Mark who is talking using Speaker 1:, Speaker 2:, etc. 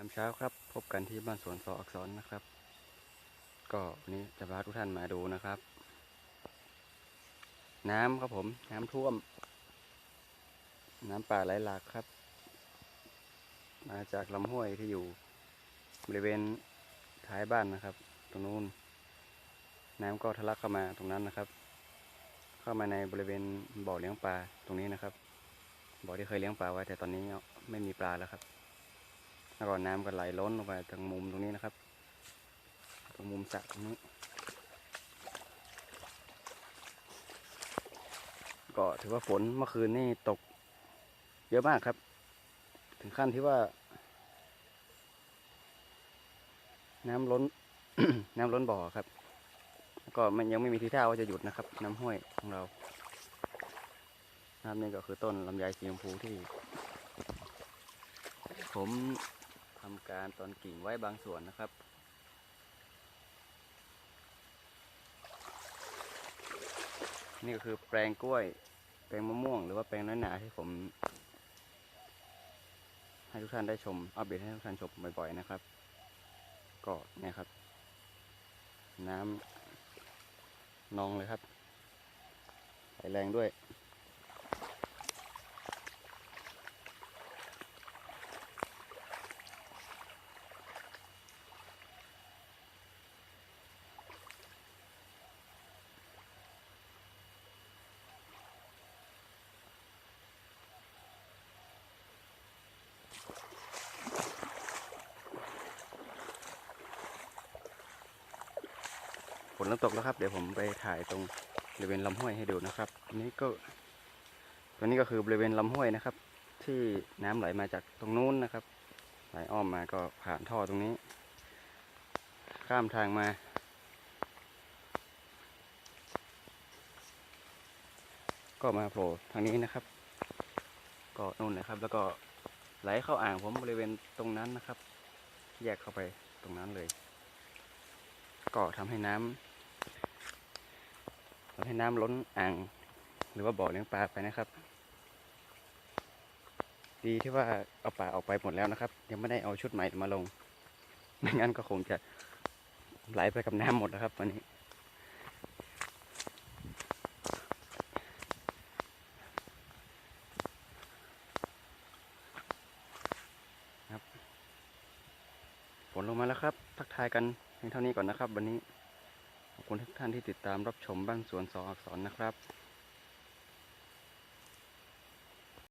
Speaker 1: ามเช้าครับ พบกันที่บ้านสวนสออักษรนะครับ ก็วันนี้จะพาทุกท่านมาดูนะครับ น้ำครับผม น้ำท่วม น้ำป่าไหลหลากครับ มาจากลำห้วยที่อยู่บริเวณท้ายบ้านนะครับ ตรงนู้น น้ำก็ทะลักเข้ามาตรงนั้นนะครับ เข้ามาในบริเวณบ่อเลี้ยงปลาตรงนี้นะครับ บ่อที่เคยเลี้ยงปลาไว้แต่ตอนนี้ไม่มีปลาแล้วครับ แล้วก็น้ำก็ไหลล้นลงไปทางมุมตรงนี้นะครับ ตรงมุมสระตรงนี้ ก็ถือว่าฝนเมื่อคืนนี่ตกเยอะมากครับ ถึงขั้นที่ว่า น้ำล้น น้ำล้นบ่อครับ ก็มันยังไม่มีทีท่าว่าจะหยุดนะครับ น้ำห้วยของเราน้ำนี่ก็คือต้นลำไยสีชมพูที่ ผม ทำการตอนกิ่งไว้บางส่วนนะครับ นี่ก็คือแปลงกล้วย แปลงมะม่วง หรือว่าแปลงน้อยหนาที่ผม ให้ทุกท่านได้ชม อัปเดตให้ทุกท่านชมบ่อยๆนะครับ ก็เนี่ยครับ น้ำนองเลยครับไหลแรงด้วย นเริ่มตกแล้วครับ เดี๋ยวผมไปถ่ายตรงบริเวณลำห้วยให้ดูนะครับอันนี้ก็ตัวนี้ก็คือบริเวณลำห้วยนะครับ ที่น้ำไหลมาจากตรงนู้นนะครับ ไหลอ้อมมาก็ผ่านท่อตรงนี้ ข้ามทางมา ก็มาโผล่ทางนี้นะครับ ก็นู่นนะครับ แล้วก็ไหลเข้าอ่างผมบริเวณตรงนั้นนะครับ แยกเข้าไปตรงนั้นเลย ก็ทำให้น้ำ ทำให้น้ำล้นอ่าง หรือว่าบ่อเลี้ยงปลาไปนะครับ ดีที่ว่าเอาปลาออกไปหมดแล้วนะครับ ยังไม่ได้เอาชุดใหม่มาลง ไม่งั้นก็คงจะไหลไปกับน้ำหมดแล้วครับวันนี้ครับฝนลงมาแล้วครับ ทักทายกันเพียงเท่านี้ก่อนนะครับ วันนี้ คุณทุกท่านที่ติดตามรับชมบ้านสวนสองอักษรนะครับ